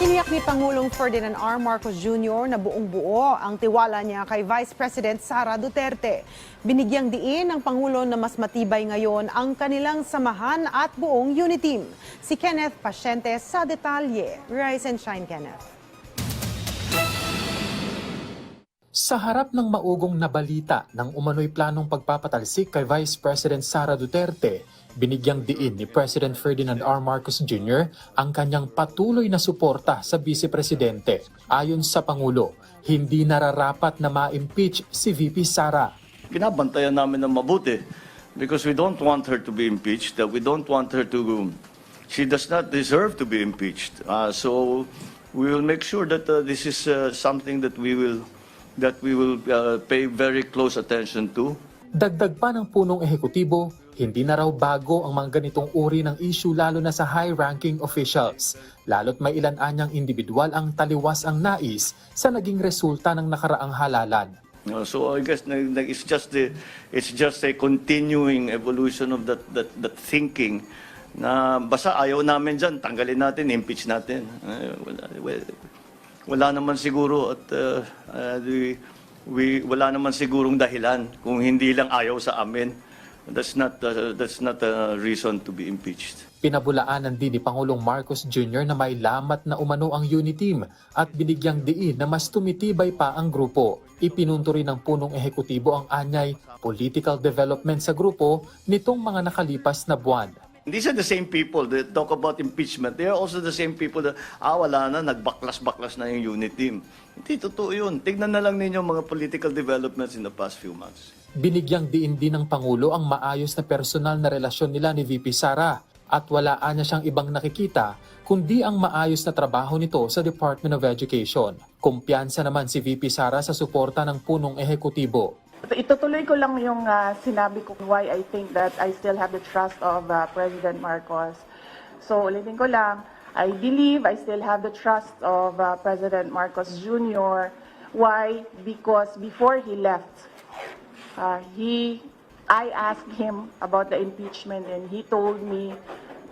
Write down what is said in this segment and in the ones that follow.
Tiniyak ni Pangulong Ferdinand R. Marcos Jr. na buong buo ang tiwala niya kay Vice President Sara Duterte. Binigyang diin ng Pangulo na mas matibay ngayon ang kanilang samahan at buong unity team. Si Kenneth Pasyente sa detalye. Rise and shine, Kenneth. Sa harap ng maugong na balita ng umano'y planong pagpapatalsik kay Vice President Sara Duterte, binigyang diin ni President Ferdinand R. Marcos Jr. ang kanyang patuloy na suporta sa Vice Presidente. Ayon sa Pangulo, hindi nararapat na ma-impeach si VP Sara. binabantayan namin ng mabuti because we don't want her to be impeached. That we don't want her to. She does not deserve to be impeached. Uh, so we will make sure that uh, this is uh, something that we will that we will uh, pay very close attention to. Dagdag pa ng punong ehekutibo, hindi na raw bago ang mga ganitong uri ng issue lalo na sa high-ranking officials. Lalo't may ilan anyang individual ang taliwas ang nais sa naging resulta ng nakaraang halalan. Uh, so I guess it's just the it's just a continuing evolution of that that that thinking na basta ayaw namin diyan tanggalin natin impeach natin Uh, wala, well, wala naman siguro at uh, uh, we, we wala naman sigurong dahilan kung hindi lang ayaw sa amin that's not uh, that's not a reason to be impeached Pinabulaanan din ni Pangulong Marcos Jr. na may lamat na umano ang Uniteam at binigyang diin na mas tumitibay pa ang grupo. Ipinunto rin ng punong ehekutibo ang anyay political development sa grupo nitong mga nakalipas na buwan. These are the same people that talk about impeachment. They are also the same people that, ah, wala na, nagbaklas-baklas na yung unit team. Hindi totoo yun. Tignan na lang ninyo mga political developments in the past few months. Binigyang diin din ng Pangulo ang maayos na personal na relasyon nila ni VP Sara at wala niya siyang ibang nakikita kundi ang maayos na trabaho nito sa Department of Education. Kumpiyansa naman si VP Sara sa suporta ng punong ehekutibo. Itutuloy ko lang yung ah, sinabi ko why I think that I still have the trust of ah, President Marcos. So ulitin ko lang, I believe I still have the trust of ah, President Marcos Jr. Why? Because before he left, ah, he, I asked him about the impeachment and he told me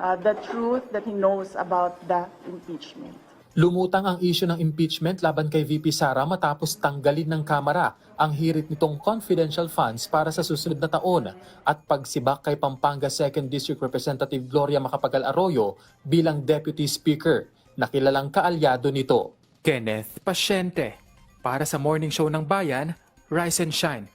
ah, the truth that he knows about the impeachment. Lumutang ang isyu ng impeachment laban kay VP Sara matapos tanggalin ng Kamara ang hirit nitong confidential funds para sa susunod na taon at pagsibak kay Pampanga 2nd District Representative Gloria Macapagal Arroyo bilang Deputy Speaker na kilalang kaalyado nito. Kenneth Pasyente. Para sa Morning Show ng Bayan, Rise and Shine.